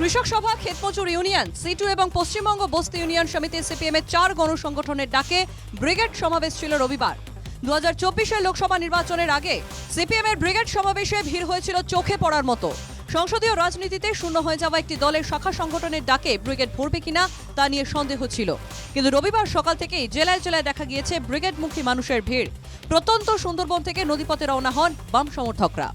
কৃষক সভা, ক্ষেতমজুর ইউনিয়ন সিটু এবং পশ্চিমবঙ্গ বস্তি ইউনিয়ন সমিতি সিপিএম এর চার গণসংগঠনের ডাকে ব্রিগেড সমাবেশ ছিল রবিবার। দু হাজার লোকসভা নির্বাচনের আগে সিপিএম এর ব্রিগেড সমাবেশে ভিড় হয়েছিল চোখে পড়ার মতো। সংসদীয় রাজনীতিতে শূন্য হয়ে যাওয়া একটি দলের শাখা সংগঠনের ডাকে ব্রিগেড ভরবে কিনা তা নিয়ে সন্দেহ ছিল। কিন্তু রবিবার সকাল থেকেই জেলায় জেলায় দেখা গিয়েছে ব্রিগেডমুখী মানুষের ভিড়। প্রত্যন্ত সুন্দরবন থেকে নদীপথে রওনা হন বাম সমর্থকরা।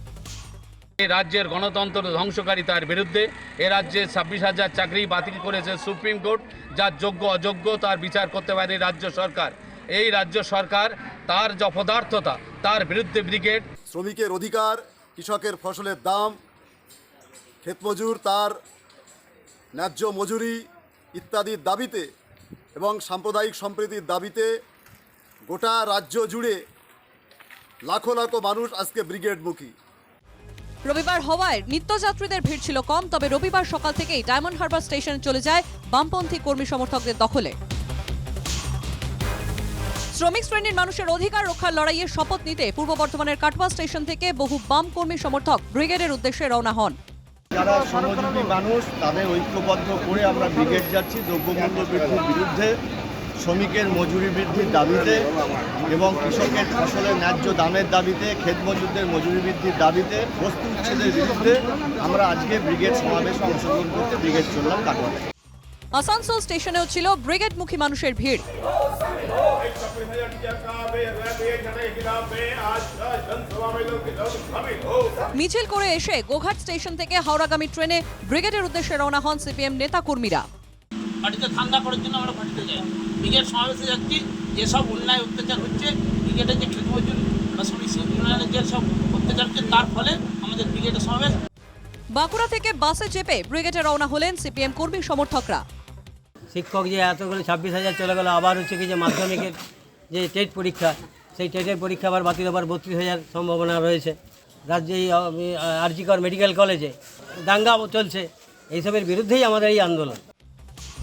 রাজ্যের গণতন্ত্র ধ্বংসকারিতার বিরুদ্ধে এ রাজ্যে ছাব্বিশ হাজার চাকরি বাতিল করেছে সুপ্রিম কোর্ট, যার যোগ্য অযোগ্য তার বিচার করতে পারে রাজ্য সরকার। এই রাজ্য সরকার তার যপদার্থতা তার বিরুদ্ধে ব্রিগেড। শ্রমিকের অধিকার, কৃষকের ফসলের দাম, ক্ষেতমজুর, তার ন্যায্য মজুরি ইত্যাদির দাবিতে এবং সাম্প্রদায়িক সম্প্রীতির দাবিতে গোটা রাজ্য জুড়ে লাখো লাখো মানুষ আজকে ব্রিগেডমুখী। রবিবার হওয়ায় নিত্যযাত্রীদের ভিড় ছিল কম, তবে রবিবার সকাল থেকেই ডায়মন্ড হারবার স্টেশনে চলে যায় বামপন্থী কর্মী সমর্থকদের দখলে। শ্রমিক শ্রেণির মানুষের অধিকার রক্ষার লড়াইয়ে শপথ নিতে পূর্ব বর্ধমানের কাটওয়া স্টেশন থেকে বহু বাম কর্মী সমর্থক ব্রিগেডের উদ্দেশ্যে রওনা হন। যারা শ্রমজীবী মানুষ, তাদের ঐক্যবদ্ধ করে আমরা ব্রিগেড যাচ্ছি, দ্রব্যমূল্য বৃদ্ধির বিরুদ্ধে। শ্রমিকের মজুরি বৃদ্ধির দাবিতে এবং কৃষকের ফসলের ন্যায্য দামের দাবিতে, ক্ষেত মজুরদের মজুরি বৃদ্ধির দাবিতে, বস্তু উচ্ছেদের বিরুদ্ধে আমরা আজকে ব্রিগেড সমাবেশে অংশগ্রহণ করতে ব্রিগেড চললাম কাটোয়াতে। আসানসোল স্টেশনেও ছিল ব্রিগেডমুখী মানুষের ভিড়। মিছিল করে এসে গোঘাট স্টেশন থেকে হাওড়াগামী ট্রেনে ব্রিগেডের উদ্দেশ্যে রওনা হন সিপিএম নেতা কর্মীরা পার্টিতে ঠান্ডা করার জন্য আমরা পার্টিতে যাই। ব্রিগেড সমাবেশে যাচ্ছি যেসব অন্যায় অত্যাচার হচ্ছে ব্রিগেডের যে ক্ষেত মজুর বা শ্রমিক ইউনিয়নের যে সব অত্যাচার হচ্ছে তার ফলে আমাদের ব্রিগেডের সমাবেশ। বাঁকুড়া থেকে বাসে চেপে ব্রিগেডে রওনা হলেন সিপিএম কর্মী সমর্থকরা। শিক্ষক যে এতগুলো ছাব্বিশ হাজার চলে গেল আবার হচ্ছে কি যে মাধ্যমিকের যে টেট পরীক্ষা সেই টেটের পরীক্ষা আবার বাতিল হবার বত্রিশ হাজার সম্ভাবনা রয়েছে। রাজ্যে এই আরজিকর মেডিকেল কলেজে দাঙ্গা চলছে এইসবের বিরুদ্ধেই আমাদের এই আন্দোলন।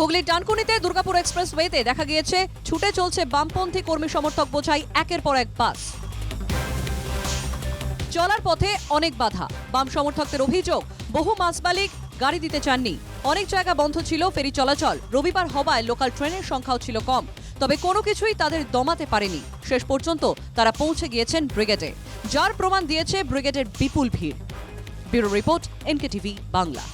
হুগলির ডানকুনিতে দুর্গাপুর এক্সপ্রেস ওয়েতে দেখা গিয়েছে, ছুটে চলছে বামপন্থী কর্মী সমর্থক বোঝাই একের পর এক বাস। চলার পথে অনেক বাধা। বাম সমর্থকদের অভিযোগ, বহু মাস মালিক গাড়ি দিতে চাননি। অনেক জায়গা বন্ধ ছিল ফেরি চলাচল। রবিবার হওয়ায় লোকাল ট্রেনের সংখ্যাও ছিল কম। তবে কোনো কিছুই তাদের দমাতে পারেনি। শেষ পর্যন্ত তারা পৌঁছে গিয়েছেন ব্রিগেডে। যার প্রমাণ দিয়েছে ব্রিগেডের বিপুল ভিড়। Bureau report NK TV Bangla.